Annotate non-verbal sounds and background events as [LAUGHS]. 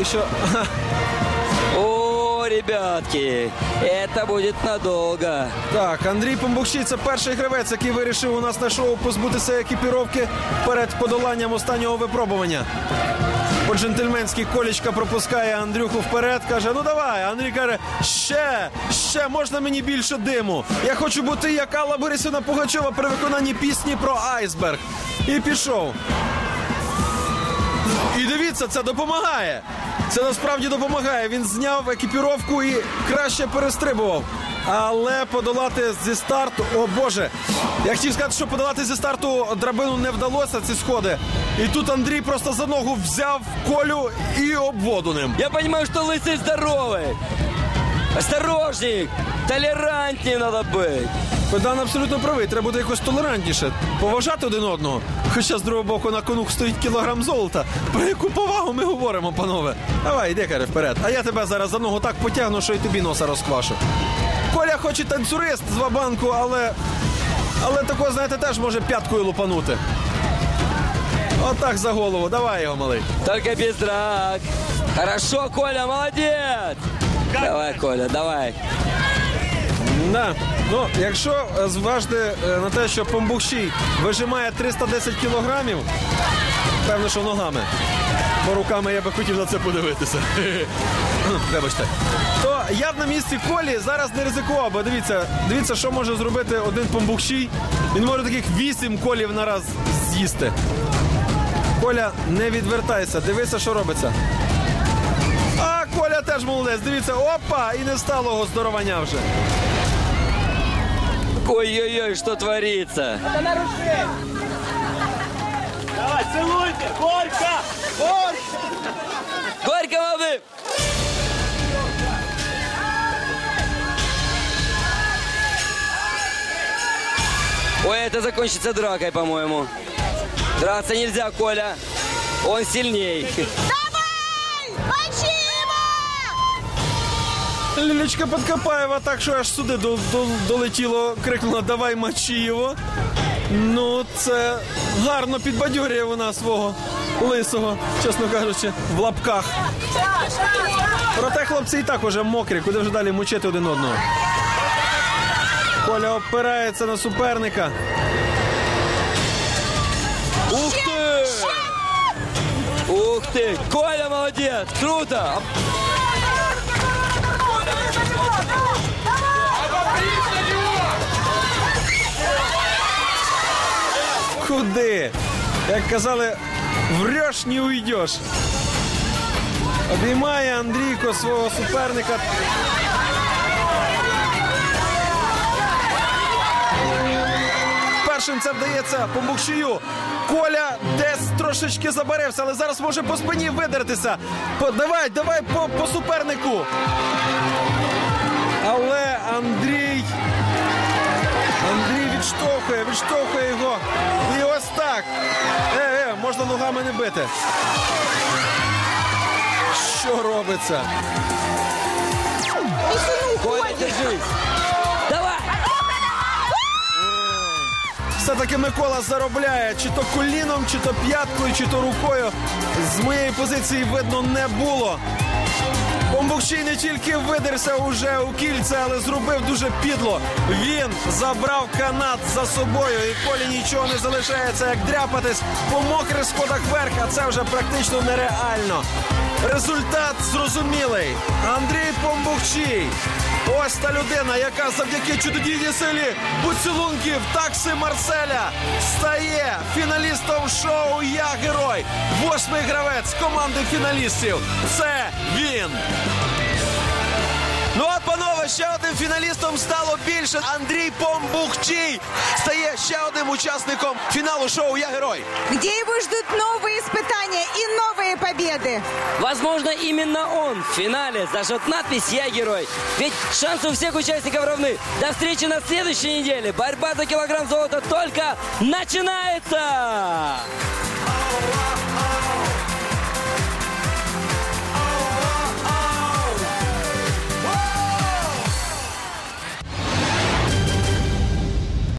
і що. [LAUGHS] О, ребятки, это будет надолго. Так, Андрій Помбукщій це перший гравець, який вирішив у нас на шоу позбутися екіпіровки перед подоланням останнього випробування. По-джентльменськи колічка пропускає Андрюху вперед, каже: ну давай. Андрій каже, ще, ще можна мені більше диму. Я хочу бути як Алла Борисівна Пугачова при виконанні пісні про айсберг. І пішов. І дивіться, це допомагає. Це насправді допомагає. Він зняв екіпіровку і краще перестрибував. Але подолати зі старту, о Боже, я хотів сказати, що подолати зі старту драбину не вдалося ці сходи. І тут Андрій просто за ногу взяв колю і обводу ним. Я понимаю, что лысый здоровый. Осторожней, толерантнее надо быть. Богдан абсолютно правий, треба бути якось толерантніше, поважати один одного. Хоча з другого боку на кону стоїть кілограм золота. Про яку повагу ми говоримо, панове? Давай, йди, каже, вперед. А я тебе зараз за ногу так потягну, що й тобі носа розквашу. Коля хоч і танцюрист з вабанку, але. Але такого, знаєте, теж може п'яткою лупанути. Отак за голову. Давай його, малий. Только без драк. Хорошо, Коля, молодец. Давай, Коля, давай. Да. Ну, якщо е, зважити е, на те, що Помбукщій вижимає 310 кілограмів, певно, що ногами. Бо руками я би хотів на це подивитися. [LAUGHS] Вибачте. То я б на місці колі зараз не ризикував, бо дивіться, дивіться, що може зробити один помбукщій. Він може таких 8 колів на раз з'їсти. Коля, не відвертайся, дивися, що робиться. А Коля теж молодець. Дивіться, опа! І не стало його здоровання вже. Ой-ой-ой, что творится? Давай, целуйте! Горько! Горько! Горько, молодым! Ой, это закончится дракой, по-моему. Драться нельзя, Коля. Он сильней. Давай! Его! Лілечка Подкопаєва так, що аж сюди до, до, долетіло, крикнула Давай його. Ну, це гарно підбадьорює вона свого лисого, чесно кажучи, в лапках. Проте хлопці і так уже мокрі, куди вже далі мучити один одного. Коля опирається на суперника. Ух ты! Ух ты! Коля молодец! Круто! Куди? Як казали, вреш, не уйдеш. Обіймає Андрійко свого суперника. Першим це вдається Помбукшію. Коля десь трошечки забарився, але зараз може по спині видертися. По, давай, давай по, по супернику. Але Андрій Андрій відштовхує, відштовхує його. І ось так. Е, е, можна ногами не бити. Що робиться? Коля, держись! Давай! Все-таки Микола заробляє чи то коліном, чи то п'яткою, чи то рукою. З моєї позиції видно не було. Бомбукчий не тільки видерся уже у кільце, але зробив дуже підло. Він забрав канат за собою, і Колі нічого не залишається, як дряпатись по мокрих сходах вверх, а це вже практично нереально. Результат зрозумілий. Андрій Помбукчий. Ось та людина, яка завдяки чудодійній силі поцілунків такси Марселя стає фіналістом шоу Я герой. Восьмий гравець команди фіналістів. Це він. фіналістом стало більше. Андрій Помбухчий стає ще одним учасником фіналу шоу Я герой. Где его ждут новые испытания и новые победы. Возможно, именно он в финале зажжет надпись «Я герой». Ведь шансы у всех участников равны. До встречи на следующей неделе. Борьба за килограмм золота только начинается!